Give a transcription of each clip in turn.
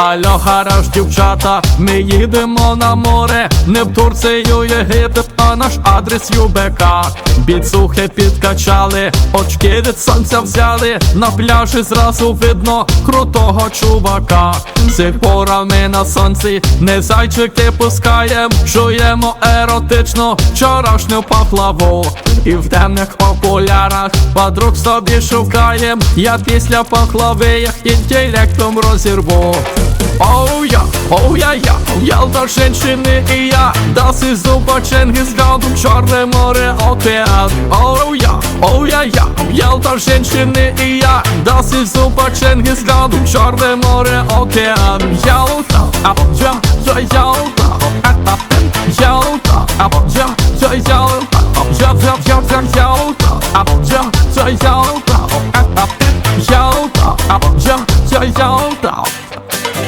Алло, гараж, дівчата, ми їдемо на море, не в Турцію, Єгипет, а наш адрес ЮБК. Біцухи підкачали, очки від сонця взяли, на пляжі зразу видно крутого чувака. Цих порами на сонці не зайчики пускаєм, жуємо еротично вчорашню пахлаву. І в темних окулярах подруг собі шукаєм. Я після пахлави їх інтелектом розірву. O ja, o ja, ja, ja dla żeńczyny i ja Das ist super Schengen z Czarne morze, ocean O ja, o ja, ja, ja dla żeńczyny i ja Das ist super Schengen z gradu Czarne morze, ocean Jałta, a ja, ja, jałta Jałta, a ja, ja, jałta Ja, ja, ja, ja, jałta. A ja, ja, jałta.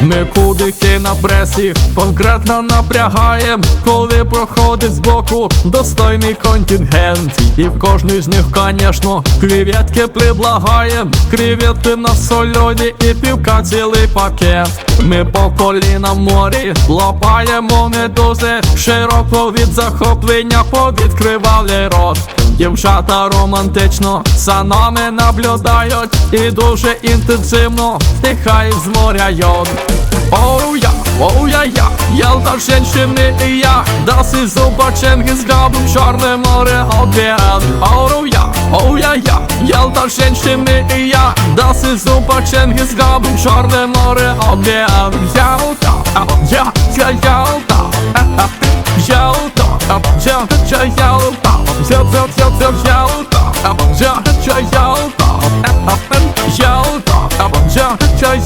Ми кудики на пресі конкретно напрягаєм, коли проходить збоку достойний контингент. І в кожний з них, конечно, креветки предлагаєм, креветки на сольоні і півка цілий пакет. Ми по коліна морі лопаємо медузи, широко від захоплення повідкривали рот. Дівчата романтично за нами наблюдають і дуже інтенсивно втихають з моря йод. Оу я, оу я, я, Ялта женщини і я, Das ist super Genghis Khan, Чорне море, океан. Оу я, оу я, я, Ялта женщини і я, Das ist super Genghis Khan, Чорне море, океан. Ялта, а, я, я, Ялта, а, а, Ялта, а, я, Cháu cháu cháu cháu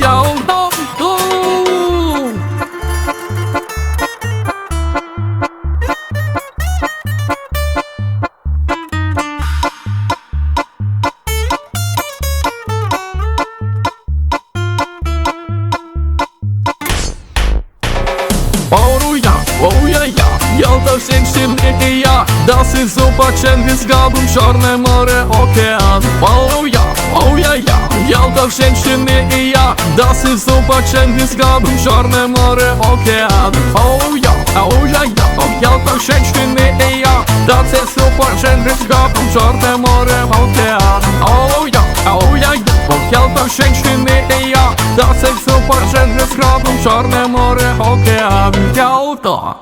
cháu Ялта всіх і я Das ist super Genghis Khan, Чорне море, океан Оу я, оу я, я, Ялта всіх і я Das ist super Genghis Khan, Чорне море, океан Оу я, оу я, я, Ялта всіх і я Das ist super Genghis Khan, Чорне море, океан Оу я, оу я, я, Ялта всіх і я Das ist super Genghis Khan, Чорне море, океан Ялта